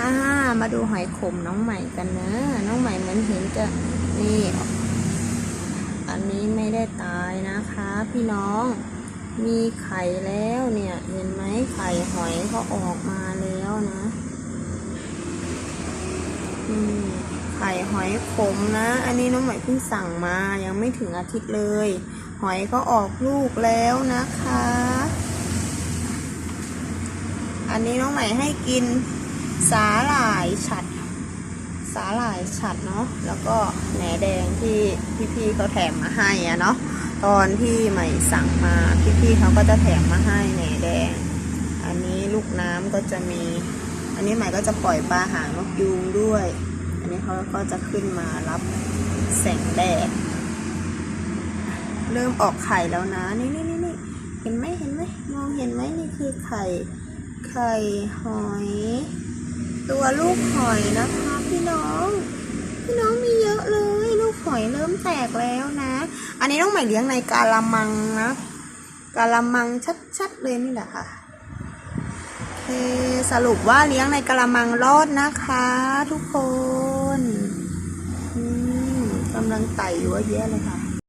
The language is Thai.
อ่ามาดูหอยขมน้องใหม่กันนะ น้องใหม่เหมือนเห็นจะนี่อันนี้ไม่ได้ตายนะคะ พี่น้อง มีไข่แล้วเนี่ย เห็นไหมไข่หอยเขาออกมาแล้วนะไข่หอยขมนะ อันนี้น้องใหม่เพิ่งสั่งมา ยังไม่ถึงอาทิตย์เลย หอยก็ออกลูกแล้วนะคะ อันนี้น้องใหม่ให้กิน สาหร่ายฉัด สาหร่ายฉัดเนาะแล้วก็แหนแดงที่พี่ๆเขาแถมมาให้อะเนาะตอนที่ใหม่สั่งมาพี่ๆเขาก็จะแถมมาให้แหนแดง อันนี้ลูกน้ำก็จะมี อันนี้ใหม่ก็จะปล่อยปลาหางนกยูงด้วย อันนี้เขาก็จะขึ้นมารับแสงแดดเริ่มออกไข่แล้วนะ นี่นี่นี่นี่เห็นไหมเห็นไหมมองเห็นไหมนี่คือไข่ ไข่หอย ตัวลูกหอยนะคะพี่น้อง พี่น้องมีเยอะเลย ลูกหอยเริ่มแตกแล้วนะ อันนี้น้องใหม่เลี้ยงในกาละมังนะกาละมังชัดๆเลยนี่แหละค่ะเคสรุปว่าเลี้ยงในกระมังรอดนะคะ ทุกคนกำลังไต่อยู่เยอะแยะเลยค่ะ